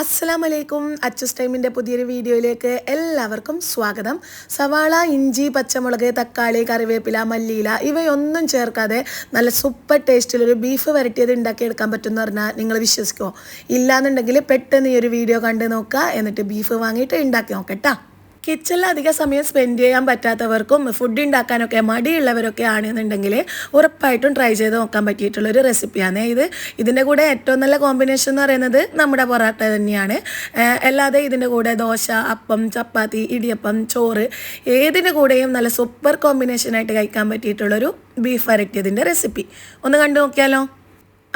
അസ്സലാം വലൈക്കും അച്ചസ് ടൈമിന്റെ പുതിയൊരു വീഡിയോയിലേക്ക് എല്ലാവർക്കും സ്വാഗതം. സവാള ഇഞ്ചി പച്ചമുളക് തക്കാളി കറിവേപ്പില മല്ലിയില ഇവയൊന്നും ചേർക്കാതെ നല്ല സൂപ്പർ ടേസ്റ്റിലൊരു ബീഫ് വരട്ടിയത് ഉണ്ടാക്കിയെടുക്കാൻ പറ്റുമെന്ന് പറഞ്ഞാൽ നിങ്ങൾ വിശ്വസിക്കുമോ ഇല്ലാന്നുണ്ടെങ്കിൽ പെട്ടെന്ന് ഈ ഒരു വീഡിയോ കണ്ട് നോക്കുക. എന്നിട്ട് ബീഫ് വാങ്ങിയിട്ട് ഉണ്ടാക്കി നോക്കട്ടാ കിച്ചണിൽ അധിക സമയം സ്പെൻഡ് ചെയ്യാൻ പറ്റാത്തവർക്കും ഫുഡ് ഉണ്ടാക്കാനൊക്കെ മടിയുള്ളവരൊക്കെ ആണെന്നുണ്ടെങ്കിൽ ഉറപ്പായിട്ടും ട്രൈ ചെയ്ത് നോക്കാൻ പറ്റിയിട്ടുള്ളൊരു റെസിപ്പിയാണ് ഇത്. ഇതിന്റെ കൂടെ ഏറ്റവും നല്ല കോമ്പിനേഷൻ എന്ന് പറയുന്നത് നമ്മുടെ പൊറാട്ട തന്നെയാണ്. അല്ലാതെ ഇതിന്റെ കൂടെ ദോശ അപ്പം ചപ്പാത്തി ഇടിയപ്പം ചോറ് ഏതിന്റെ കൂടെയും നല്ല സൂപ്പർ കോമ്പിനേഷനായിട്ട് കഴിക്കാൻ പറ്റിയിട്ടുള്ളൊരു ബീഫ് വരട്ടിയതിന്റെ റെസിപ്പി ഒന്ന് കണ്ടു നോക്കിയാലോ?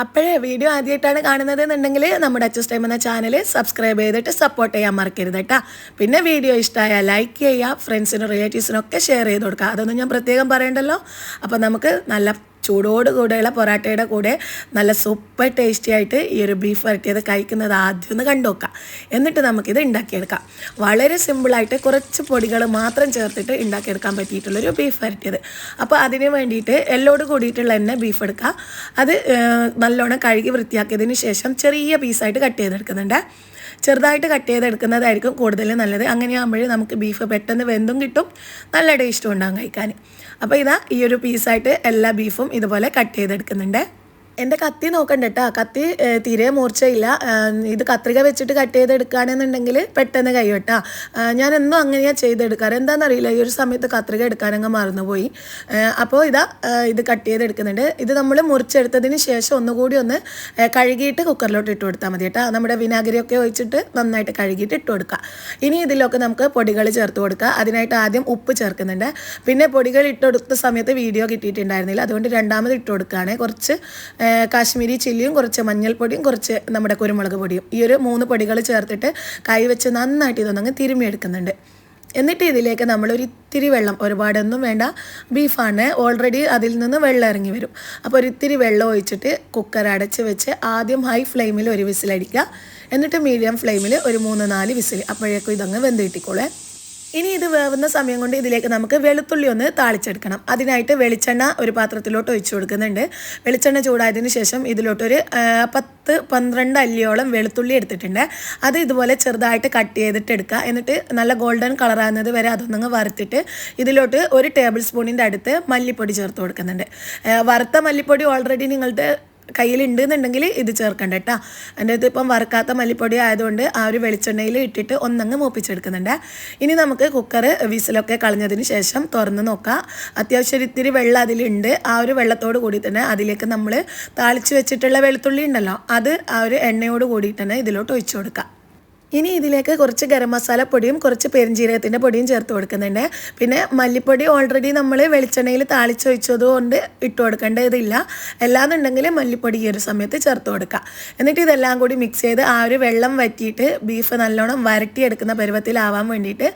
അപ്പോഴേ വീഡിയോ ആദ്യമായിട്ടാണ് കാണുന്നത് എന്നുണ്ടെങ്കിൽ നമ്മുടെ അച്ചസ് ടൈം എന്ന ചാനൽ സബ്സ്ക്രൈബ് ചെയ്തിട്ട് സപ്പോർട്ട് ചെയ്യാൻ മറക്കരുത് കേട്ടോ പിന്നെ വീഡിയോ ഇഷ്ടമായ ലൈക്ക് ചെയ്യുക ഫ്രണ്ട്സിനും റിലേറ്റീവ്സിനും ഒക്കെ ഷെയർ ചെയ്ത് കൊടുക്കുക. അതൊന്നും ഞാൻ പ്രത്യേകം പറയണ്ടല്ലോ. അപ്പോൾ നമുക്ക് നല്ല ചൂടോട് കൂടെയുള്ള പൊറാട്ടയുടെ കൂടെ നല്ല സൂപ്പർ ടേസ്റ്റി ആയിട്ട് ഈ ഒരു ബീഫ് വരട്ടിയത് കഴിക്കുന്നത് ആദ്യം ഒന്ന് കണ്ടുവെക്കാം എന്നിട്ട് നമുക്കിത് ഉണ്ടാക്കിയെടുക്കാം വളരെ സിമ്പിളായിട്ട് കുറച്ച് പൊടികൾ മാത്രം ചേർത്തിട്ട് ഉണ്ടാക്കിയെടുക്കാൻ പറ്റിയിട്ടുള്ളൊരു ബീഫ് വരട്ടിയത്. അപ്പോൾ അതിന് വേണ്ടിയിട്ട് എല്ലോട് കൂടിയിട്ടുള്ള തന്നെ ബീഫ് എടുക്കുക അത് നല്ലോണം കഴുകി വൃത്തിയാക്കിയതിന് ശേഷം ചെറിയ പീസായിട്ട് കട്ട് ചെയ്തെടുക്കുന്നുണ്ട്. ചെറുതായിട്ട് കട്ട് ചെയ്തെടുക്കുന്നതായിരിക്കും കൂടുതൽ നല്ലത്. അങ്ങനെയാകുമ്പോഴേ നമുക്ക് ബീഫ് പെട്ടെന്ന് വെന്തും കിട്ടും. നല്ല ടേസ്റ്റും ഉണ്ടാകും കഴിക്കാൻ. അപ്പോൾ ഇതാ ഈ ഒരു പീസായിട്ട് എല്ലാ ബീഫും ഇതുപോലെ കട്ട് ചെയ്തെടുക്കുന്നുണ്ട്. എന്റെ കത്തി നോക്കണ്ട കേട്ടോ കത്തി തീരെ മൂർച്ചയില്ല. ഇത് കത്രിക വെച്ചിട്ട് കട്ട് ചെയ്തെടുക്കുകയാണെന്നുണ്ടെങ്കിൽ പെട്ടെന്ന് കഴിയും കേട്ടോ ഏഹ്, ഞാൻ എന്നും അങ്ങനെയാണ് ചെയ്തെടുക്കാറ്. എന്താണെന്നറിയില്ല ഈ ഒരു സമയത്ത് കത്രിക എടുക്കാനങ്ങ് മറന്നുപോയി. അപ്പോൾ ഇതാ ഇത് കട്ട് ചെയ്തെടുക്കുന്നുണ്ട്. ഇത് നമ്മൾ മുറിച്ചെടുത്തതിന് ശേഷം ഒന്നുകൂടി ഒന്ന് കഴുകിയിട്ട് കുക്കറിലോട്ട് ഇട്ട് കൊടുത്താൽ മതി കേട്ടോ നമ്മുടെ വിനാഗിരിയൊക്കെ ഒഴിച്ചിട്ട് നന്നായിട്ട് കഴുകിയിട്ട് ഇട്ട് കൊടുക്കുക ഇനി ഇതിലൊക്കെ നമുക്ക് പൊടികൾ ചേർത്ത് കൊടുക്കുക അതിനായിട്ട് ആദ്യം ഉപ്പ് ചേർക്കുന്നുണ്ട്. പിന്നെ പൊടികൾ ഇട്ട് കൊടുത്ത സമയത്ത് വീഡിയോ കിട്ടിയിട്ടുണ്ടായിരുന്നില്ല. അതുകൊണ്ട് രണ്ടാമത് ഇട്ട് കൊടുക്കുകയാണ് കുറച്ച് കാശ്മീരി ചില്ലിയും കുറച്ച് മഞ്ഞൾപ്പൊടിയും കുറച്ച് നമ്മുടെ കുരുമുളക് പൊടിയും. ഈ ഒരു മൂന്ന് പൊടികൾ ചേർത്തിട്ട് കൈ വെച്ച് നന്നായിട്ട് ഇതൊന്നങ്ങ് തിരുമിയെടുക്കുന്നുണ്ട് എന്നിട്ട് ഇതിലേക്ക് നമ്മൾ ഒരു ഇത്തിരി വെള്ളം ഒരുപാടൊന്നും വേണ്ട ബീഫാണ്. ഓൾറെഡി അതിൽ നിന്ന് വെള്ളം ഇറങ്ങി വരും. അപ്പോൾ ഒരു ഇത്തിരി വെള്ളം ഒഴിച്ചിട്ട് കുക്കർ അടച്ച് വെച്ച് ആദ്യം ഹൈ ഫ്ലെയിമിൽ ഒരു വിസിലടിക്കുക. എന്നിട്ട് മീഡിയം ഫ്ലെയിമിൽ ഒരു മൂന്ന് നാല് വിസിൽ അപ്പോഴേക്കും ഇതങ്ങ് വെന്ത് കിട്ടിക്കോളേ. ഇനി ഇത് വേവുന്ന സമയം കൊണ്ട് ഇതിലേക്ക് നമുക്ക് വെളുത്തുള്ളി ഒന്ന് താളിച്ചെടുക്കണം. അതിനായിട്ട് വെളിച്ചെണ്ണ ഒരു പാത്രത്തിലോട്ട് ഒഴിച്ചു കൊടുക്കുന്നുണ്ട്. വെളിച്ചെണ്ണ ചൂടായതിനു ശേഷം ഇതിലോട്ടൊരു പത്ത് പന്ത്രണ്ട് അല്ലിയോളം വെളുത്തുള്ളി എടുത്തിട്ടുണ്ട്. അത് ഇതുപോലെ ചെറുതായിട്ട് കട്ട് ചെയ്തിട്ട് എടുക്കുക. എന്നിട്ട് നല്ല ഗോൾഡൻ കളറാകുന്നത് വരെ അതൊന്നങ്ങ് വറുത്തിട്ട് ഇതിലോട്ട് ഒരു ടേബിൾ സ്പൂണിന്റെ അടുത്ത് മല്ലിപ്പൊടി ചേർത്ത് കൊടുക്കുന്നുണ്ട്. വറുത്ത മല്ലിപ്പൊടി ഓൾറെഡി നിങ്ങളുടെ കയ്യിലുണ്ട് എന്നുണ്ടെങ്കിൽ ഇത് ചേർക്കണ്ട കേട്ടോ എന്റെ അടുത്ത് ഇപ്പം വറുക്കാത്ത മല്ലിപ്പൊടി ആയതുകൊണ്ട് ആ ഒരു വെളിച്ചെണ്ണയിൽ ഇട്ടിട്ട് ഒന്നങ്ങ് മൂപ്പിച്ചെടുക്കുന്നുണ്ട്. ഇനി നമുക്ക് കുക്കർ വിസിലൊക്കെ കളഞ്ഞതിന് ശേഷം തുറന്ന് നോക്കാം. അത്യാവശ്യം ഇത്തിരി വെള്ളം അതിലുണ്ട്. ആ ഒരു വെള്ളത്തോട് കൂടി തന്നെ അതിലേക്ക് നമ്മൾ താളിച്ച് വെച്ചിട്ടുള്ള വെളുത്തുള്ളി ഉണ്ടല്ലോ അത് ആ ഒരു എണ്ണയോട് കൂടി തന്നെ ഇതിലോട്ട് ഒഴിച്ചു കൊടുക്കാം. ഇനി ഇതിലേക്ക് കുറച്ച് ഗരം മസാല പൊടിയും കുറച്ച് പെരിഞ്ജീരകത്തിന്റെ പൊടിയും ചേർത്ത് കൊടുക്കുന്നുണ്ട്. പിന്നെ മല്ലിപ്പൊടി ഓൾറെഡി നമ്മൾ വെളിച്ചെണ്ണയിൽ താളിച്ചൊഴിച്ചതുകൊണ്ട് ഇട്ട് കൊടുക്കേണ്ടതില്ല. അല്ലാന്നുണ്ടെങ്കിൽ മല്ലിപ്പൊടി ഈ ഒരു സമയത്ത് ചേർത്ത് കൊടുക്കുക എന്നിട്ട് ഇതെല്ലാം കൂടി മിക്സ് ചെയ്ത് ആ ഒരു വെള്ളം വറ്റിയിട്ട് ബീഫ് നല്ലോണം വരട്ടിയെടുക്കുന്ന പരുവത്തിലാവാൻ വേണ്ടിയിട്ട്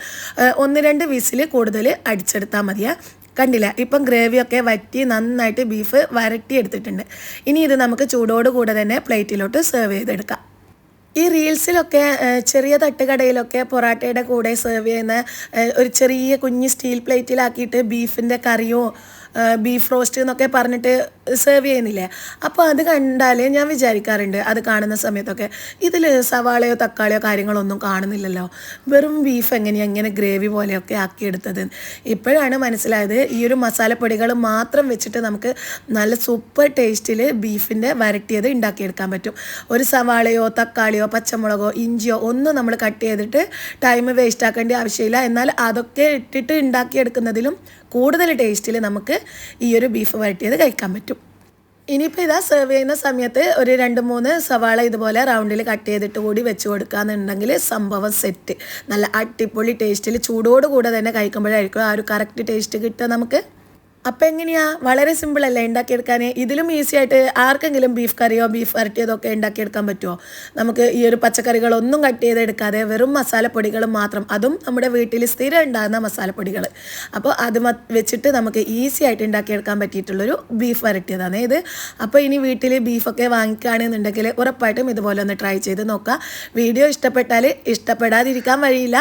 ഒന്ന് രണ്ട് വിസിൽ കൂടുതൽ അടിച്ചെടുത്താൽ മതിയാ. കണ്ടില്ല ഇപ്പം ഗ്രേവിയൊക്കെ വറ്റി നന്നായിട്ട് ബീഫ് വരട്ടിയെടുത്തിട്ടുണ്ട്. ഇനി ഇത് നമുക്ക് ചൂടോടുകൂടെ തന്നെ പ്ലേറ്റിലോട്ട് സെർവ് ചെയ്തെടുക്കാം. ഈ റീൽസിലൊക്കെ ചെറിയ തട്ടുകടയിലൊക്കെ പൊറാട്ടയുടെ കൂടെ സെർവ് ചെയ്യുന്ന ഒരു ചെറിയ കുഞ്ഞ് സ്റ്റീൽ പ്ലേറ്റിലാക്കിയിട്ട് ബീഫിന്റെ കറിയോ ബീഫ് റോസ്റ്റ് എന്നൊക്കെ പറഞ്ഞിട്ട് സെർവ് ചെയ്യുന്നില്ലേ? അപ്പോൾ അത് കണ്ടാൽ ഞാൻ വിചാരിക്കാറുണ്ട് അത് കാണുന്ന സമയത്തൊക്കെ. ഇതിൽ സവാളയോ തക്കാളിയോ കാര്യങ്ങളോ ഒന്നും കാണുന്നില്ലല്ലോ. വെറും ബീഫ് എങ്ങനെയാണ് എങ്ങനെ ഗ്രേവി പോലെയൊക്കെ ആക്കിയെടുത്തത്? ഇപ്പോഴാണ് മനസ്സിലായത് ഈ ഒരു മസാലപ്പൊടികൾ മാത്രം വെച്ചിട്ട് നമുക്ക് നല്ല സൂപ്പർ ടേസ്റ്റിൽ ബീഫിന്റെ വരട്ടിയത് ഉണ്ടാക്കിയെടുക്കാൻ പറ്റും. ഒരു സവാളയോ തക്കാളിയോ പച്ചമുളകോ ഇഞ്ചിയോ ഒന്നും നമ്മൾ കട്ട് ചെയ്തിട്ട് ടൈം വേസ്റ്റ് ആക്കേണ്ട ആവശ്യമില്ല. എന്നാൽ അതൊക്കെ ഇട്ടിട്ട് ഉണ്ടാക്കിയെടുക്കുന്നതിലും കൂടുതൽ ടേസ്റ്റിൽ നമുക്ക് ഈ ഒരു ബീഫ് വരട്ടിയത് കഴിക്കാൻ പറ്റും. ഇനിയിപ്പോൾ ഇതാ സെർവ് ചെയ്യുന്ന സമയത്ത് ഒരു രണ്ട് മൂന്ന് സവാള ഇതുപോലെ റൗണ്ടിൽ കട്ട് ചെയ്തിട്ട് കൂടി വെച്ച് കൊടുക്കുകയെന്നുണ്ടെങ്കിൽ സംഭവം സെറ്റ് നല്ല അടിപൊളി ടേസ്റ്റിൽ ചൂടോടുകൂടെ തന്നെ കഴിക്കുമ്പോഴായിരിക്കും ആ ഒരു കറക്റ്റ് ടേസ്റ്റ് കിട്ടുക നമുക്ക്. അപ്പം എങ്ങനെയാ? വളരെ സിമ്പിൾ അല്ലേ ഉണ്ടാക്കിയെടുക്കാൻ ഇതിലും ഈസി ആയിട്ട് ആർക്കെങ്കിലും ബീഫ് കറിയോ ബീഫ് വരട്ടിയതോ ഒക്കെ ഉണ്ടാക്കിയെടുക്കാൻ പറ്റുമോ നമുക്ക് ഈ ഒരു പച്ചക്കറികളൊന്നും കട്ട് ചെയ്തെടുക്കാതെ വെറും മസാലപ്പൊടികൾ മാത്രം അതും നമ്മുടെ വീട്ടിൽ സ്ഥിരം ഉണ്ടാകുന്ന മസാലപ്പൊടികൾ അപ്പോൾ അത് വെച്ചിട്ട് നമുക്ക് ഈസി ആയിട്ട് ഉണ്ടാക്കിയെടുക്കാൻ പറ്റിയിട്ടുള്ളൊരു ബീഫ് വരട്ടിയതാണ് ഇത്. അപ്പോൾ ഇനി വീട്ടിൽ ബീഫൊക്കെ വാങ്ങിക്കുകയാണെന്നുണ്ടെങ്കിൽ ഉറപ്പായിട്ടും ഇതുപോലെ ഒന്ന് ട്രൈ ചെയ്ത് നോക്കുക. വീഡിയോ ഇഷ്ടപ്പെട്ടാൽ ഇഷ്ടപ്പെടാതിരിക്കാൻ വഴിയില്ല.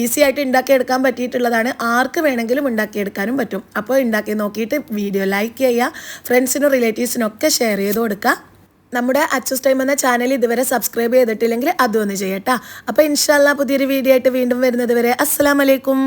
ഈസി ആയിട്ട് ഉണ്ടാക്കിയെടുക്കാൻ പറ്റിയിട്ടുള്ളതാണ്. ആർക്ക് വേണമെങ്കിലും ഉണ്ടാക്കിയെടുക്കാനും പറ്റും. അപ്പോൾ ഉണ്ടാക്കി നോക്കിയിട്ട് വീഡിയോ ലൈക്ക് ചെയ്യുക ഫ്രണ്ട്സിനും റിലേറ്റീവ്സിനൊക്കെ ഷെയർ ചെയ്ത് കൊടുക്കുക. നമ്മുടെ അച്ചസ് ടൈം എന്ന ചാനൽ ഇതുവരെ സബ്സ്ക്രൈബ് ചെയ്തിട്ടില്ലെങ്കിൽ അതും ഒന്ന് ചെയ്യട്ടാ. അപ്പോൾ ഇൻഷാല്ല പുതിയൊരു വീഡിയോ ആയിട്ട് വീണ്ടും വരുന്നത് വരെ. അസ്സലാമലൈക്കും